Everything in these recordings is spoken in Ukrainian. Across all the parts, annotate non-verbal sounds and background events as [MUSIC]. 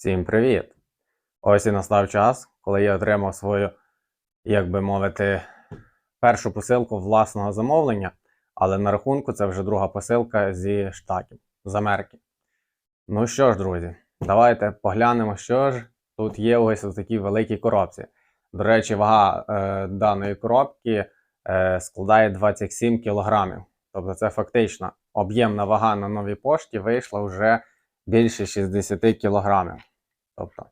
Всім привіт! Ось і настав час, коли я отримав свою, як би мовити, першу посилку власного замовлення, але на рахунку це вже друга посилка зі штатів, з Америки. Ну що ж, друзі, давайте поглянемо, що ж тут є ось у такій великій коробці. До речі, вага е, даної коробки е, складає 27 кілограмів. Тобто це фактично об'ємна вага на новій пошті вийшла вже більше 60 кілограмів. Тобто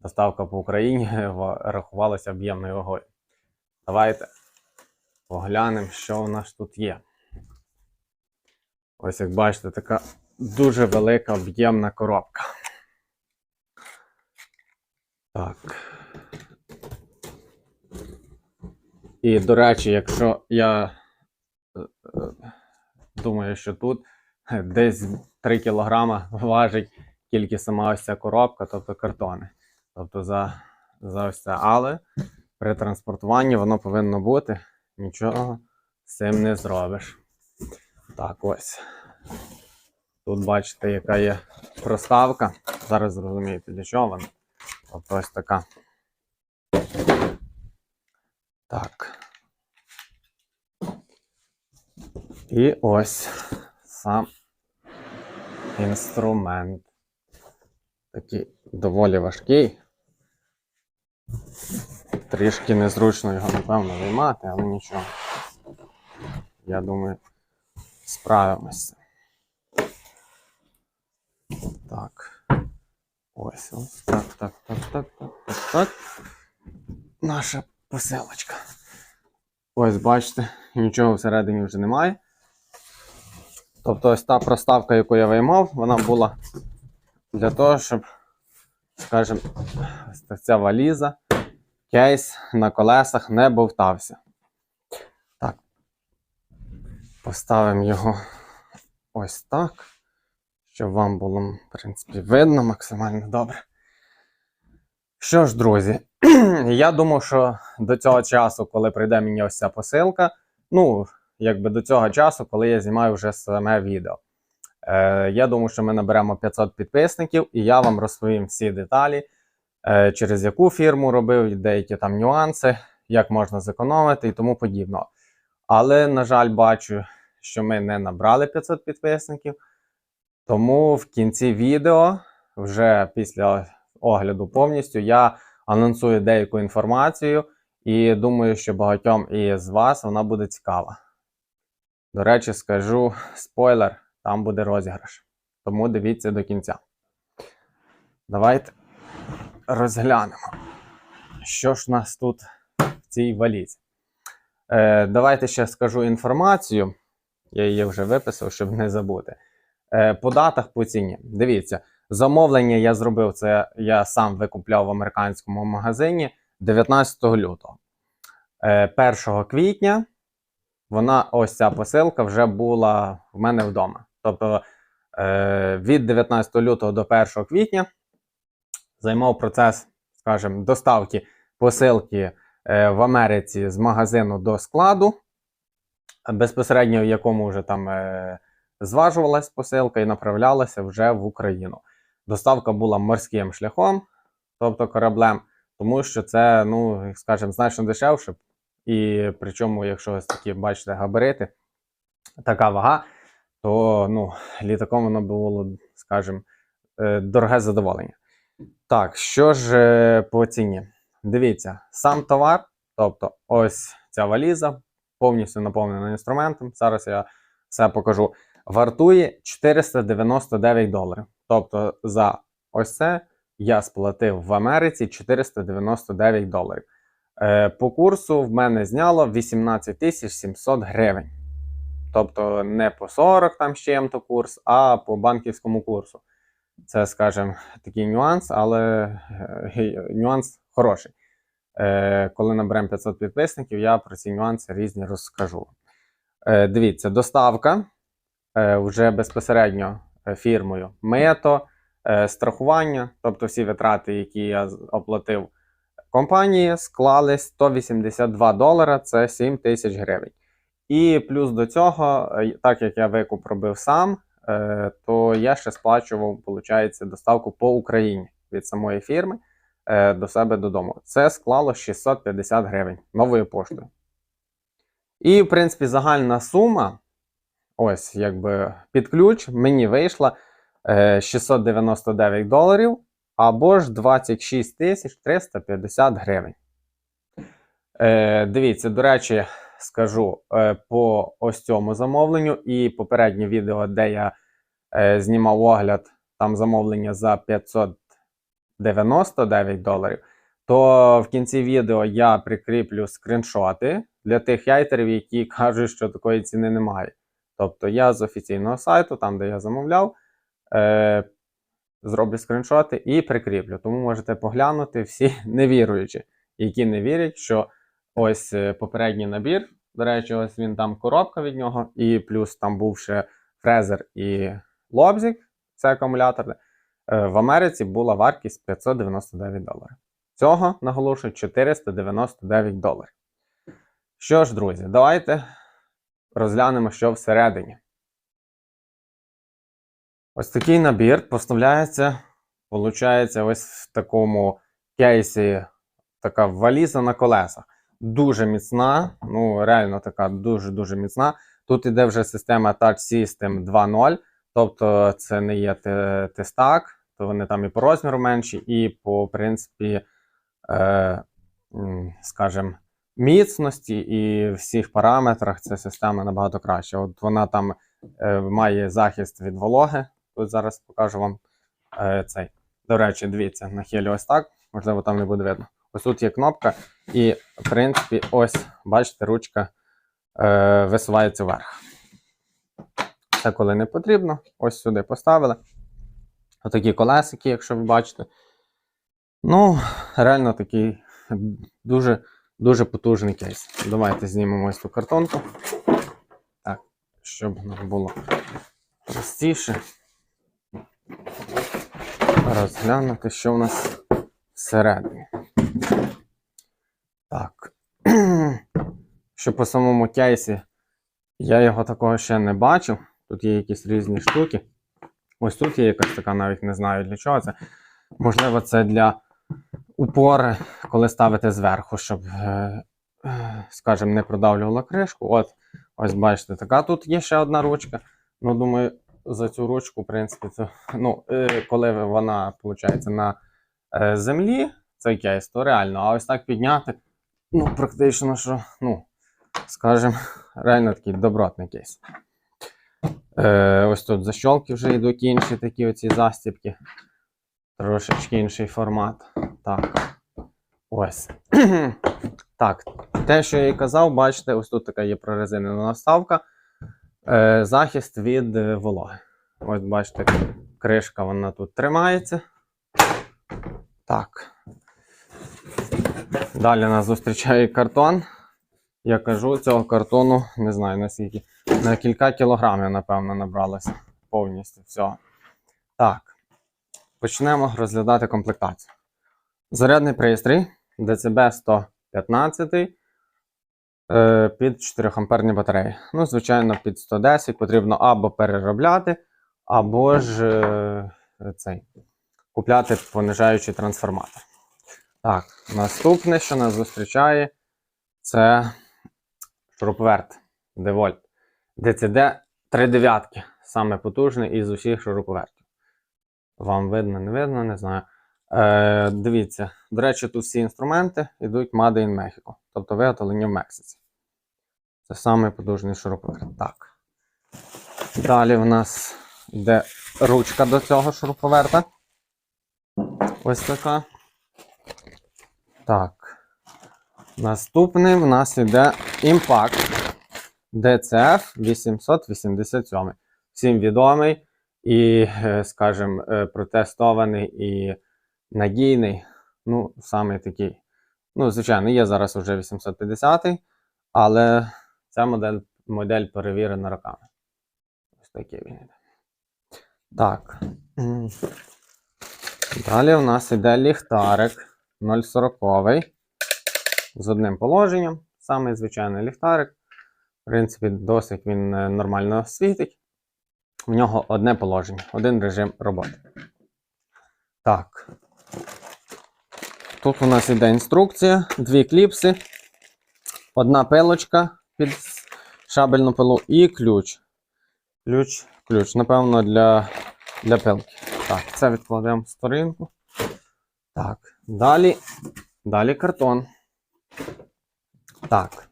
доставка по Україні рахувалася об'ємною вагою. Давайте поглянемо, що у нас тут є. Ось як бачите, така дуже велика об'ємна коробка. Так. І, до речі, якщо я е, е, думаю, що тут десь 3 кілограма важить тільки сама ось ця коробка, тобто картони. Тобто за, за ось це. Але при транспортуванні воно повинно бути. Нічого з цим не зробиш. Так, ось. Тут бачите, яка є проставка. Зараз зрозумієте, для чого вона. Тобто ось така. Так. І ось сам інструмент. Такий доволі важкий. Трішки незручно його, напевно, виймати, але нічого. Я думаю, справимося. Так. Ось, ось. Так, так, так, так, так, так, так. Наша посилочка. Ось, бачите, нічого всередині вже немає. Тобто ось та проставка, яку я виймав, вона була для того, щоб, скажімо, ця валіза, кейс на колесах не бовтався. Так. Поставимо його ось так, щоб вам було, в принципі, видно максимально добре. Що ж, друзі, [CLEARS THROAT] я думав, що до цього часу, коли прийде мені ось ця посилка, ну, якби до цього часу, коли я знімаю вже саме відео. Е, я думаю, що ми наберемо 500 підписників, і я вам розповім всі деталі, е, через яку фірму робив, деякі там нюанси, як можна зекономити і тому подібного. Але, на жаль, бачу, що ми не набрали 500 підписників. Тому в кінці відео, вже після огляду повністю, я анонсую деяку інформацію, і думаю, що багатьом із вас вона буде цікава. До речі, скажу спойлер, там буде розіграш. Тому дивіться до кінця. Давайте розглянемо, що ж у нас тут в цій валізі. Е, давайте ще скажу інформацію. Я її вже виписав, щоб не забути. Е, по датах по ціні. Дивіться, замовлення я зробив це, я сам викупляв в американському магазині 19 лютого. Е, 1 квітня вона, ось ця посилка вже була в мене вдома. Тобто е, від 19 лютого до 1 квітня займав процес, скажімо, доставки посилки е, в Америці з магазину до складу, безпосередньо в якому вже там е, зважувалась посилка і направлялася вже в Україну. Доставка була морським шляхом, тобто кораблем, тому що це, ну, скажімо, значно дешевше. І причому, якщо ось такі, бачите, габарити, така вага, то ну, літаком воно було, скажімо, е, дороге задоволення. Так, що ж е, по ціні? Дивіться, сам товар, тобто ось ця валіза, повністю наповнена інструментом. Зараз я все покажу. Вартує 499 доларів. Тобто за ось це я сплатив в Америці 499 доларів. Е, По курсу в мене зняло 18 700 гривень. Тобто не по 40 там з чим-то курс, а по банківському курсу. Це, скажімо, такий нюанс, але е, нюанс хороший. Е, Коли наберемо 500 підписників, я про ці нюанси різні розкажу. Е, Дивіться, доставка вже безпосередньо фірмою мито, е, страхування, тобто всі витрати, які я оплатив компанії, склали 182 долара, це 7 тисяч гривень. І плюс до цього, е, так як я викуп робив сам, е, то я ще сплачував, виходить, доставку по Україні. від самої фірми е, до себе додому. Це склало 650 гривень новою поштою. І, в принципі, загальна сума, ось якби під ключ, мені вийшла е, 699 доларів або ж 26 350 гривень. Дивіться, до речі, скажу е, по ось цьому замовленню і попереднє відео, де я е, знімав огляд там замовлення за 599 доларів. То в кінці відео я прикріплю скріншоти для тих яйтерів, які [LAUGHS] кажуть, що такої ціни немає. Тобто я з офіційного сайту, там де я замовляв, е, зроблю скріншоти і прикріплю. Тому можете поглянути всі [LAUGHS] невіруючі, які не вірять, що ось е, попередній набір. До речі, ось він там коробка від нього, і плюс там був ще фрезер і лобзик, це акумулятор. Е, В Америці була вартість 599 доларів. Цього наголошую 499 доларів. Що ж, друзі, давайте розглянемо, що всередині. Ось такий набір поставляється, виходить, ось в такому кейсі така валіза на колесах. Дуже міцна, ну реально така дуже-дуже міцна. Тут іде вже система Touch System 2.0, тобто це не є тестак, то вони там і по розміру менші, і по принципі, е, скажімо, міцності і всіх параметрах ця система набагато краща. От вона там е, має захист від вологи. Тут зараз покажу вам е, цей. До речі, дивіться, нахилю ось так, можливо, там не буде видно. Ось тут є кнопка, і, в принципі, ось, бачите, ручка е, висувається вверх. Це коли не потрібно, ось сюди поставили. Отакі колесики, якщо ви бачите. Ну, реально такий дуже, дуже потужний кейс. Давайте знімемо ось цю картонку. Так, щоб нам було простіше розглянути, що в нас всередині. Так. [CLEARS THROAT] Що по самому кейсі, я його такого ще не бачив. Тут є якісь різні штуки. Ось тут є якась така, навіть не знаю для чого це. Можливо, це для упори, коли ставите зверху, щоб, е, е, скажімо, не продавлювала кришку. От, ось бачите, така тут є ще одна ручка. Ну, думаю, за цю ручку, в принципі, це, ну, е, коли вона, виходить, на землі, цей кейс, то реально, а ось так підняти, ну, практично, що, ну, скажімо, реально такий добротний кейс. Е, ось тут защолки вже йдуть інші такі оці застібки. Трошечки інший формат. Так. Ось. [CLEARS THROAT] так, те, що я і казав, бачите, ось тут така є прорезинена наставка. Е, захист від е, вологи. Ось бачите, кришка вона тут тримається. Так. Далі нас зустрічає картон. Я кажу, цього картону, не знаю наскільки, на кілька кілограмів, напевно, набралося повністю всього. Так. Почнемо розглядати комплектацію. Зарядний пристрій DCB 115 е, під 4 амперні батареї. Ну, звичайно, під 110 потрібно або переробляти, або ж е, цей, купляти понижаючий трансформатор. Так, наступне, що нас зустрічає, це шуруповерт DeWalt DCD 3 дев'ятки. Саме потужний із усіх шуруповертів. Вам видно, не видно, не знаю. Е, дивіться, до речі, тут всі інструменти йдуть Made in Mexico, тобто виготовлені в Мексиці. Це самий потужний шуруповерт. Так. Далі в нас йде ручка до цього шуруповерта. Ось така. Так. Наступний в нас йде Impact DCF 887. Всім відомий і, е, скажімо, е, протестований і надійний. Ну, саме такий. Ну, звичайно, є зараз вже 850, але ця модель, модель перевірена роками. Ось такий він іде. Так. Далі у нас іде ліхтарик 0,40 з одним положенням. Самий звичайний ліхтарик. В принципі, досить він е, нормально світить. В нього одне положення, один режим роботи. Так. тут у нас іде інструкція, дві кліпси, одна пилочка під шабельну пилу і ключ. Ключ, ключ, напевно, для, для пилки. Так, це відкладемо в сторінку. Так, далі, далі картон. Так.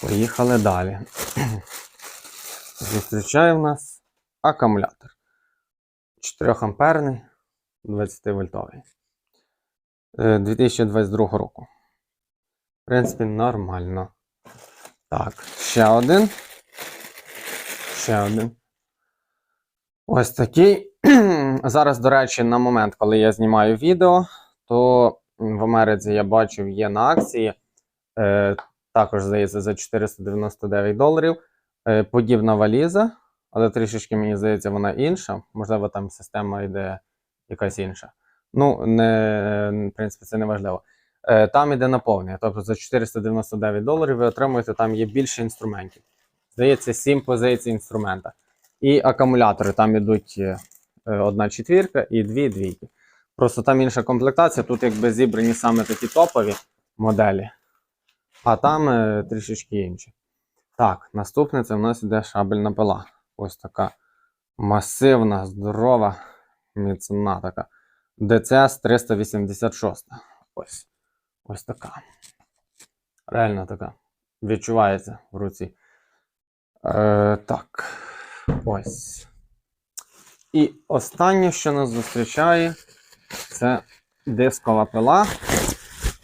Поїхали далі. [CLEARS THROAT] Зустрічає в нас акумулятор. 4 амперний, 20 вольтовий. 2022 року. В принципі, нормально. Так, ще один. Ще один. Ось такий. [CLEARS THROAT] Зараз, до речі, на момент, коли я знімаю відео, то в Америці я бачив є на акції. Е, також, здається, за 499 доларів. Е, подібна валіза, але трішечки, мені здається, вона інша. Можливо, там система йде якась інша. Ну, не, в принципі, це не важливо. Е, там іде наповнення. Тобто за 499 доларів ви отримуєте, там є більше інструментів. Здається, 7 позицій інструмента. І акумулятори там ідуть е, одна четвірка і дві двійки. Просто там інша комплектація, тут якби зібрані саме такі топові моделі, а там е, трішечки інші. Так, наступне це в нас іде шабельна пила. Ось така масивна, здорова, міцна така. DCS 386. Ось. Ось така. Реально така. Відчувається в руці. Е, так. Ось. І останнє, що нас зустрічає, це дискова пила,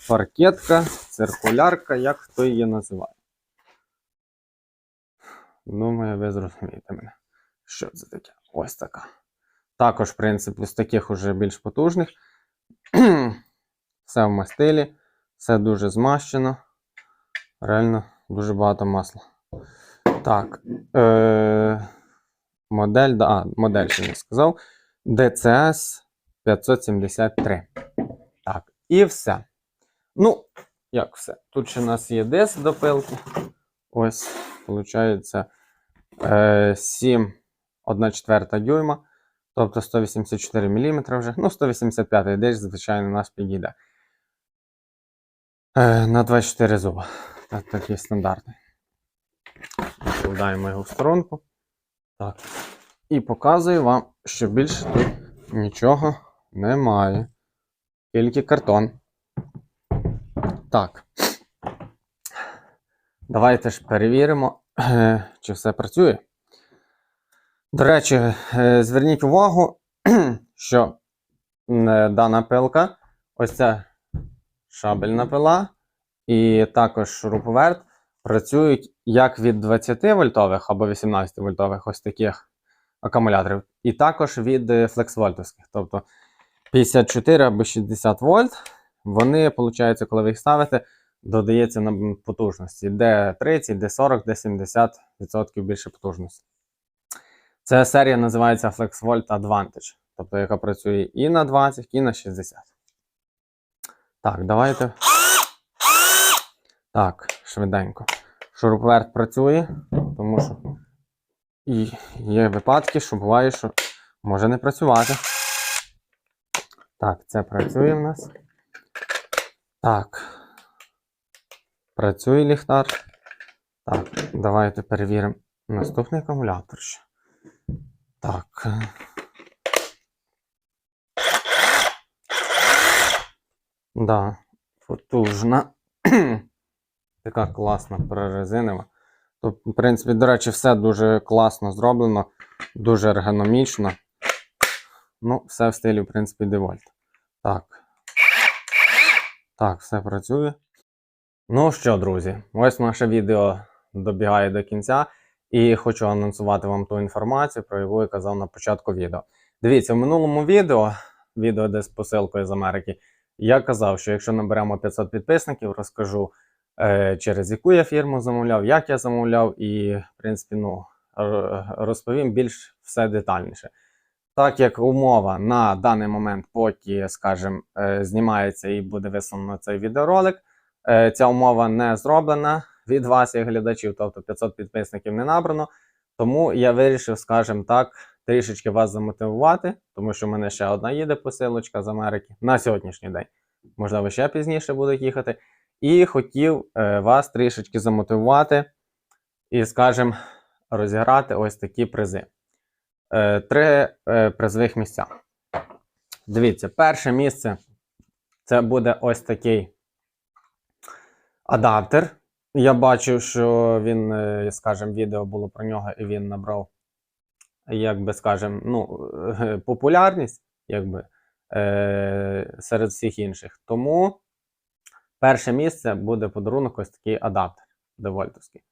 паркетка, циркулярка, як хто її називає. Думаю, ви зрозумієте мене. Що це таке? Ось така. Також, в принципі, з таких уже більш потужних. [CLEARS THROAT] все в мастилі, все дуже змащено. Реально дуже багато масла. Так. Е- модель, а, модель ще не сказав. DCS 573. Так, і все. Ну, як все. Тут ще у нас є диск до пилки. Ось, виходить, е, 7, 1 четверта дюйма. Тобто 184 мм вже. Ну, 185 десь, звичайно, у нас підійде. Е, на 24 зуба. Так, такий стандартний. Викладаємо його в сторонку. Так. І показую вам, що більше тут нічого немає. Тільки картон. Так. Давайте ж перевіримо, [CLEARS THROAT] чи все працює. До речі, е, зверніть увагу, [CLEARS THROAT] що е, дана пилка, ось ця шабельна пила, і також шуруповерт працюють як від 20 вольтових або 18 вольтових ось таких акумуляторів, і також від е, флексвольтовських. Тобто 54 або 60 вольт, вони, виходить, коли ви їх ставите, додається на потужності. Де 30, де 40, де 70% більше потужності. Ця серія називається FlexVolt Advantage, тобто яка працює і на 20, і на 60. Так, давайте. Так, швиденько. Шуруповерт працює, тому що і є випадки, що буває, що може не працювати. Так, це працює в нас. Так. Працює ліхтар. Так, давайте перевіримо наступний акумулятор ще. Так. Да, потужна. Така класна прорезинова. Тобто, в принципі, до речі, все дуже класно зроблено, дуже ергономічно. Ну, все в стилі, в принципі, девольт. Так. Так, все працює. Ну що, друзі, ось наше відео добігає до кінця. І хочу анонсувати вам ту інформацію, про яку я казав на початку відео. Дивіться, в минулому відео, відео де з посилкою з Америки, я казав, що якщо наберемо 500 підписників, розкажу, через яку я фірму замовляв, як я замовляв, і, в принципі, ну, розповім більш все детальніше. Так як умова на даний момент, поки, скажімо, е, знімається і буде висунено цей відеоролик, е, ця умова не зроблена від вас, як глядачів, тобто 500 підписників не набрано. Тому я вирішив, скажімо так, трішечки вас замотивувати, тому що в мене ще одна їде посилочка з Америки на сьогоднішній день. можливо, ще пізніше будуть їхати. І хотів е, вас трішечки замотивувати і, скажімо, розіграти ось такі призи. Е, три е, призових місця. Дивіться, перше місце це буде ось такий адаптер. Я бачив, що він, скажімо, відео було про нього, і він набрав, як би скажемо, ну, популярність якби, серед всіх інших. Тому перше місце буде подарунок ось такий адаптер девольтовський.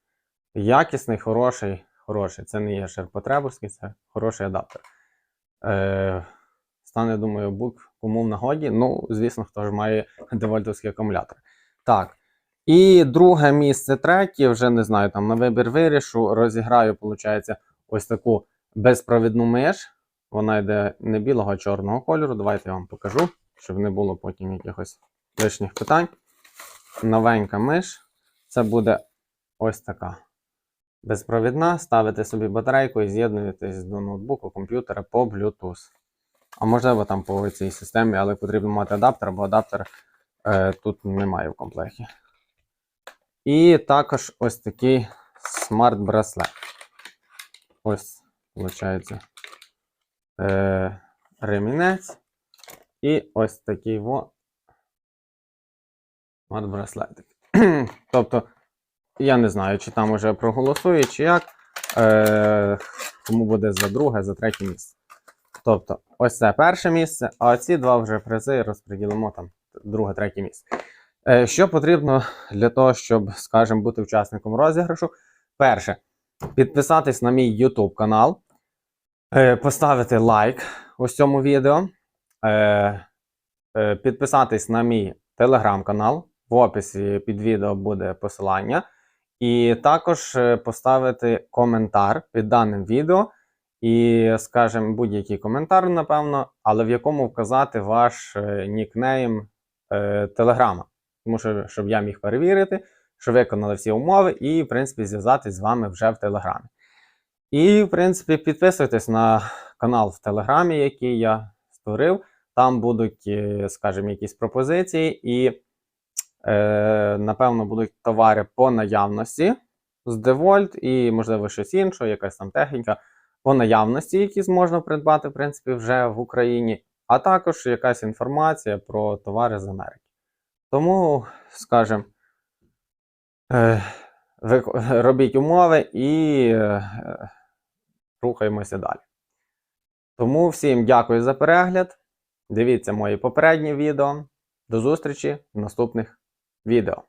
Якісний, хороший, хороший. Це не є ширпотребовський, це хороший адаптер. Е, стане, думаю, бук кому в нагоді. Ну, звісно, хто ж має девольтовський акумулятор. Так. І друге місце, третє, вже не знаю, там на вибір вирішу. Розіграю, виходить, ось таку безпровідну миш. Вона йде не білого, а чорного кольору. Давайте я вам покажу, щоб не було потім якихось лишніх питань. Новенька миш. Це буде ось така безпровідна. Ставите собі батарейку і з'єднуєтесь до ноутбуку, комп'ютера по Bluetooth. А можливо там по цій системі, але потрібно мати адаптер, бо адаптер е, тут немає в комплекті. І також ось такий смарт-браслет. Ось, виходить, е, ремінець. І ось такий смарт-браслетик. [CLEARS THROAT] тобто, я не знаю, чи там уже проголосує, чи як. Е, кому буде за друге, за третє місце. Тобто, ось це перше місце, а ці два вже призи розподілимо там друге, третє місце. Е, Що потрібно для того, щоб, скажімо, бути учасником розіграшу? Перше, підписатись на мій YouTube канал, е, поставити лайк ось цьому відео, е, е, підписатись на мій телеграм-канал. В описі під відео буде посилання. І також е, поставити коментар під даним відео. І, скажімо, будь-який коментар, напевно, але в якому вказати ваш е, нікнейм е, Телеграма. Тому що, щоб я міг перевірити, що виконали всі умови, і, в принципі, зв'язатись з вами вже в Телеграмі. І, в принципі, підписуйтесь на канал в Телеграмі, який я створив. Там будуть, е, скажімо, якісь пропозиції, і, е, напевно, будуть товари по наявності з Девольт і, можливо, щось інше, якась там техніка по наявності, які можна придбати, в принципі, вже в Україні, а також якась інформація про товари з Америки. Тому, скажімо, е, робіть умови і е, рухаємося далі. Тому всім дякую за перегляд. Дивіться мої попередні відео. До зустрічі в наступних відео.